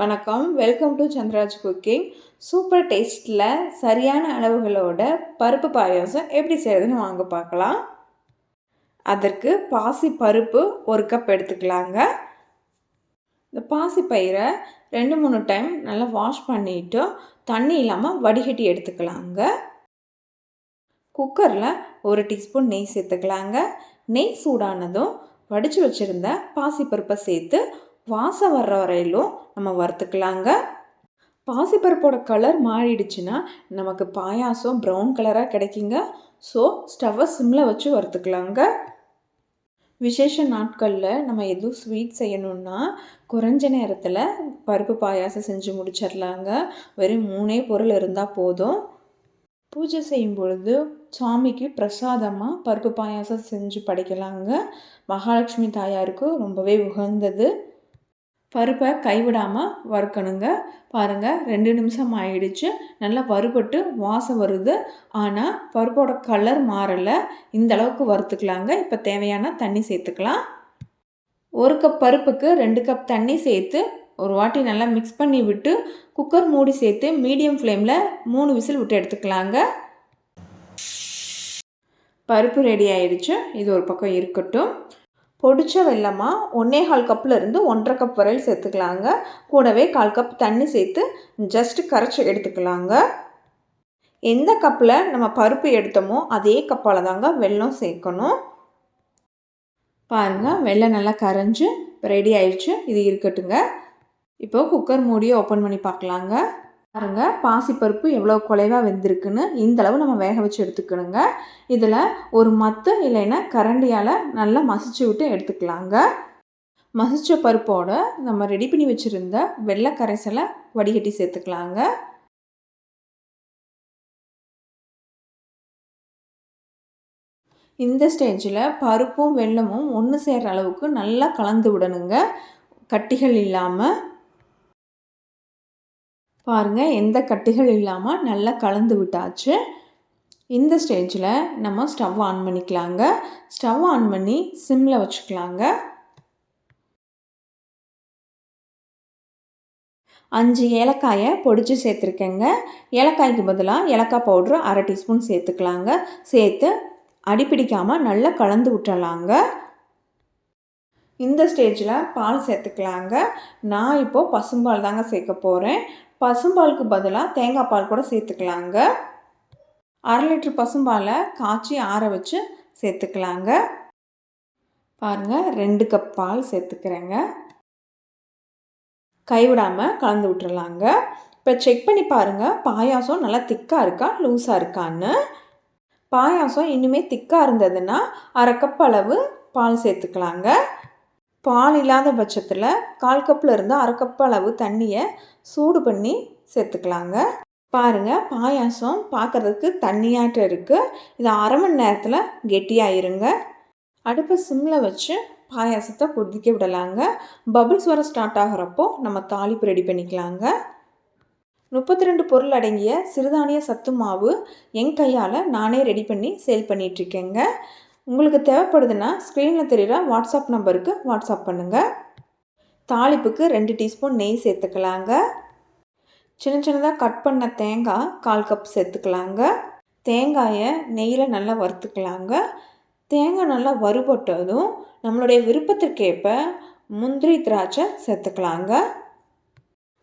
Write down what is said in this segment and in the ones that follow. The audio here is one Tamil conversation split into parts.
வணக்கம். Welcome to Chandraj cooking super டேஸ்ட்டில் சரியான அளவுகளோட பருப்பு பாயாசம் எப்படி செய்கிறதுன்னு வாங்க பார்க்கலாம். அதற்கு பாசி பருப்பு ஒரு கப் எடுத்துக்கலாங்க. இந்த பாசி பயிரை ரெண்டு மூணு டைம் நல்லா வாஷ் பண்ணிவிட்டு தண்ணி இல்லாமல் வடிகட்டி எடுத்துக்கலாங்க. குக்கரில் ஒரு டீஸ்பூன் நெய் சேர்த்துக்கலாங்க. நெய் சூடானதும் வடித்து வச்சுருந்த பாசிப்பருப்பை சேர்த்து வாசம் வர்ற வரையிலும் நம்ம வறுத்துக்கலாங்க. பாசிப்பருப்போட கலர் மாறிடுச்சுன்னா நமக்கு பாயாசம் ப்ரௌன் கலராக கிடைக்குங்க. ஸோ ஸ்டவ்வை சிம்மில் வச்சு வறுத்துக்கலாங்க. விசேஷ நாட்களில் நம்ம எதுவும் ஸ்வீட் செய்யணுன்னா குறைஞ்ச நேரத்தில் பருப்பு பாயாசம் செஞ்சு முடிச்சிடலாங்க வெறும் மூணே பொருள் இருந்தால் போதும். பூஜை செய்யும் பொழுது சாமிக்கு பிரசாதமாக பருப்பு பாயாசம் செஞ்சு படைக்கலாங்க. மகாலட்சுமி தாயாருக்கு ரொம்பவே உகந்தது. பருப்பை கைவிடாமல் வறுக்கணுங்க. பாருங்கள் ரெண்டு நிமிஷம் ஆயிடுச்சு. நல்லா வறுபட்டு வாசம் வருது. ஆனால் பருப்போட கலர் மாறலை. இந்த அளவுக்கு வறுத்துக்கலாங்க. இப்போ தேவையான தண்ணி சேர்த்துக்கலாம். ஒரு கப் பருப்புக்கு ரெண்டு கப் தண்ணி சேர்த்து ஒரு வாட்டி நல்லா மிக்ஸ் பண்ணி விட்டு குக்கர் மூடி சேர்த்து மீடியம் ஃப்ளேமில் மூணு விசில் விட்டு எடுத்துக்கலாங்க. பருப்பு ரெடி ஆயிடுச்சு. இது ஒரு பக்கம் இருக்கட்டும். பொடிச்ச வெள்ளமாக ஒன்றே கால் கப்பில் இருந்து ஒன்றரை கப் வரையில் சேர்த்துக்கலாங்க. கூடவே கால் கப் தண்ணி சேர்த்து ஜஸ்ட்டு கரைச்சி எடுத்துக்கலாங்க. எந்த கப்பில் நம்ம பருப்பு எடுத்தோமோ அதே கப்பால் தாங்க வெல்லம் சேர்க்கணும். பாருங்கள் வெள்ளம் நல்லா கரைஞ்சி ரெடி ஆயிடுச்சு இது இருக்கட்டுங்க. இப்போது குக்கர் மூடியை ஓப்பன் பண்ணி பார்க்கலாங்க. பாருங்க பாசிப்பருப்பு எவ்வளோ குலைவாக வெந்திருக்குன்னு இந்தளவு நம்ம வேக வச்சு எடுத்துக்கணுங்க. இதில் ஒரு மத்து இல்லைன்னா கரண்டியால் நல்லா மசிச்சு விட்டு எடுத்துக்கலாங்க. மசிச்ச பருப்போடு நம்ம ரெடி பண்ணி வச்சுருந்த வெள்ளை கரைசலை வடிகட்டி சேர்த்துக்கலாங்க. இந்த ஸ்டேஜில் பருப்பும் வெள்ளமும் ஒன்று சேர்கிற அளவுக்கு நல்லா கலந்து விடணுங்க. கட்டிகள் இல்லாமல் பாருங்கள் எந்த கட்டிகள் இல்லாமல் நல்லா கலந்து விட்டாச்சு. இந்த ஸ்டேஜில் நம்ம ஸ்டவ் ஆன் பண்ணிக்கலாங்க. ஸ்டவ் ஆன் பண்ணி சிம்மில் வச்சுக்கலாங்க. அஞ்சு ஏலக்காயை பொடிச்சு சேர்த்துருக்கேங்க. ஏலக்காய்க்கு பதிலாக ஏலக்காய் பவுட்ரு அரை டீஸ்பூன் சேர்த்துக்கலாங்க. சேர்த்து அடிப்பிடிக்காமல் நல்லா கலந்து விட்டுறலாங்க. இந்த ஸ்டேஜில் பால் சேர்த்துக்கலாங்க. நான் இப்போது பசும்பால் தாங்க சேர்க்க போகிறேன் பசும்பாலுக்கு பதிலாக தேங்காய் பால் கூட சேர்த்துக்கலாங்க. அரை லிட்டர் பசும்பாலை காய்ச்சி ஆற வச்சு சேர்த்துக்கலாங்க. பாருங்கள் ரெண்டு கப் பால் சேர்த்துக்கிறேங்க. கைவிடாமல் கலந்து விட்டுறலாங்க. இப்போ செக் பண்ணி பாருங்கள் பாயாசம் நல்லா திக்காக இருக்கா லூஸாக இருக்கான்னு. பாயாசம் இன்னுமே திக்காக இருந்ததுன்னா அரை கப் அளவு பால் சேர்த்துக்கலாங்க. பால் இல்லாத பட்சத்தில் கால் கப்பில் இருந்து அரை கப் அளவு தண்ணியை சூடு பண்ணி சேர்த்துக்கலாங்க. பாருங்கள் பாயாசம் பார்க்குறதுக்கு தண்ணியாட்ட இருக்குது இது அரை மணி நேரத்தில் கெட்டியாயிருங்க. அடுப்பை சிம்மில் வச்சு பாயாசத்தை கொதிக்க விடலாங்க. பபிள்ஸ் வர ஸ்டார்ட் ஆகிறப்போ நம்ம தாளிப்பு ரெடி பண்ணிக்கலாங்க. முப்பத்தி ரெண்டு பொருள் அடங்கிய சிறுதானிய சத்து மாவு என் கையால் நானே ரெடி பண்ணி சேல் பண்ணிகிட்ருக்கேங்க உங்களுக்கு தேவைப்படுதுன்னா ஸ்க்ரீனில் தெரிகிற வாட்ஸ்அப் நம்பருக்கு வாட்ஸ்அப் பண்ணுங்கள் தாளிப்புக்கு ரெண்டு டீஸ்பூன் நெய் சேர்த்துக்கலாங்க. சின்ன சின்னதாக கட் பண்ண தேங்காய் கால் கப் சேர்த்துக்கலாங்க. தேங்காயை நெய்யில் நல்லா வறுத்துக்கலாங்க. தேங்காய் நல்லா வறுபட்டதும் நம்மளுடைய விருப்பத்திற்கேற்ப முந்திரி திராட்சை சேர்த்துக்கலாங்க.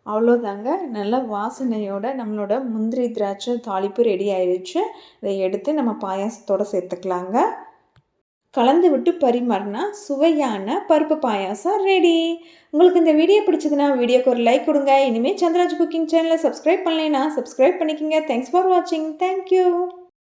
அவ்வளோதாங்க நல்ல வாசனையோட நம்மளோட முந்திரி திராட்சை தாளிப்பு ரெடி ஆயிடுச்சு இதை எடுத்து நம்ம பாயாசத்தோடு சேர்த்துக்கலாங்க. கலந்து விட்டு பரிமாறினா சுவையான பருப்பு பாயாசம் ரெடி உங்களுக்கு இந்த வீடியோ பிடிச்சதுன்னா வீடியோக்கு ஒரு லைக் கொடுங்க. இனிமேல் சந்திராஜ் குக்கிங் சேனலை சப்ஸ்கிரைப் பண்ணலைன்னா சப்ஸ்கிரைப் பண்ணிக்கோங்க. தேங்க்ஸ் ஃபார் வாட்சிங் தேங்க்யூ